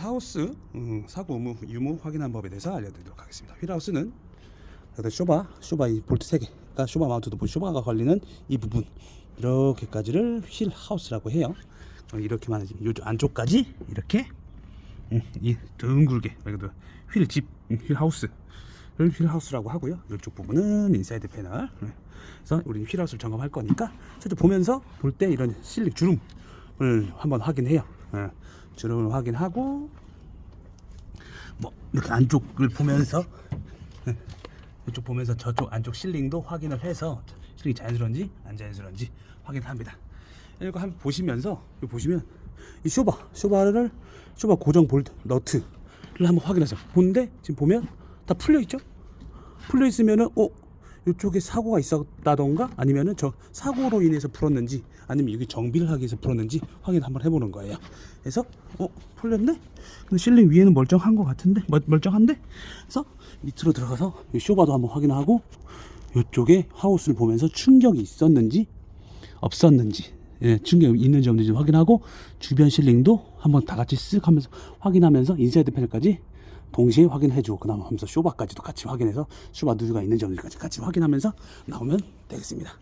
휠하우스 음, 사고 의무 유무 확인한 법에 대해서 알려드리도록 하겠습니다. 휠하우스는 쇼바, 쇼바 이 볼트 3개, 그러니까 쇼바 마운트도 보- 쇼바가 걸리는 이 부분 이렇게까지를 휠하우스라고 해요. 어, 이렇게만 하지. 요 안쪽까지 이렇게 음, 이 둥글게 그래도 휠집, 음, 휠하우스를 휠하우스라고 하고요. 이쪽 부분은 인사이드 패널. 네. 그래서 우리 휠하우스를 점검할 거니까 저도 보면서 볼 때 이런 실링 주름을 한번 확인해요. 예. 주름을 확인하고 뭐 이렇게 안쪽을 보면서 예. 이쪽 보면서 저쪽 안쪽 실링도 확인을 해서 실링이 자연스러운지 안 자연스러운지 확인합니다. 이거 한번 보시면서 이거 보시면 이 쇼바 쇼바를 쇼바 고정 볼트 너트를 한번 확인하세요. 보는데 지금 보면 다 풀려 있죠? 풀려 있으면은 어 이쪽에 사고가 있었다던가 아니면은 저 사고로 인해서 풀었는지 아니면 여기 정비를 하기 위해서 풀었는지 확인 한번 해보는 거예요. 그래서 어 풀렸네? 근데 실링 위에는 멀쩡한 것 같은데 멀, 멀쩡한데? 그래서 밑으로 들어가서 이 쇼바도 한번 확인하고 이쪽에 하우스를 보면서 충격이 있었는지 없었는지 예, 충격이 있는지 없는지 확인하고 주변 실링도 한번 다 같이 쓱 하면서 확인하면서 인사이드 패널까지 동시에 확인해 주고 그다음 하면서 쇼바까지도 같이 확인해서 쇼바 누유가 있는지 없는지까지 같이 확인하면서 나오면 되겠습니다.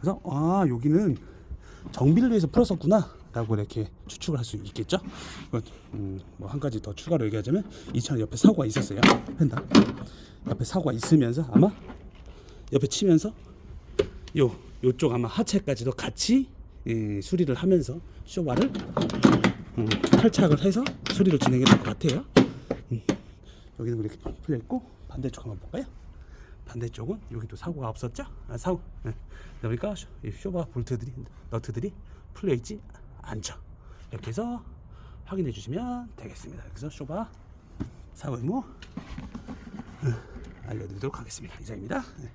그래서 아 여기는 정비를 위해서 풀었었구나 라고 이렇게 추측을 할 수 있겠죠 음, 뭐한 가지 더 추가로 얘기하자면 이 차는 옆에 사고가 있었어요 펜다 옆에 사고가 있으면서 아마 옆에 치면서 요 요쪽 아마 하체까지도 같이 예, 수리를 하면서 쇼바를 음, 탈착을 해서 수리를 진행했던 것 같아요. 음, 여기는 이렇게 풀려 있고 반대쪽 한번 볼까요? 반대쪽은 여기도 사고가 없었죠? 아, 사고. 예. 그러니까 쇼- 이 쇼바 볼트들이 너트들이 풀려 있지 않죠. 이렇게 해서 확인해 주시면 되겠습니다. 그래서 쇼바 사고 의무 음, 알려드리도록 하겠습니다. 이상입니다. 네.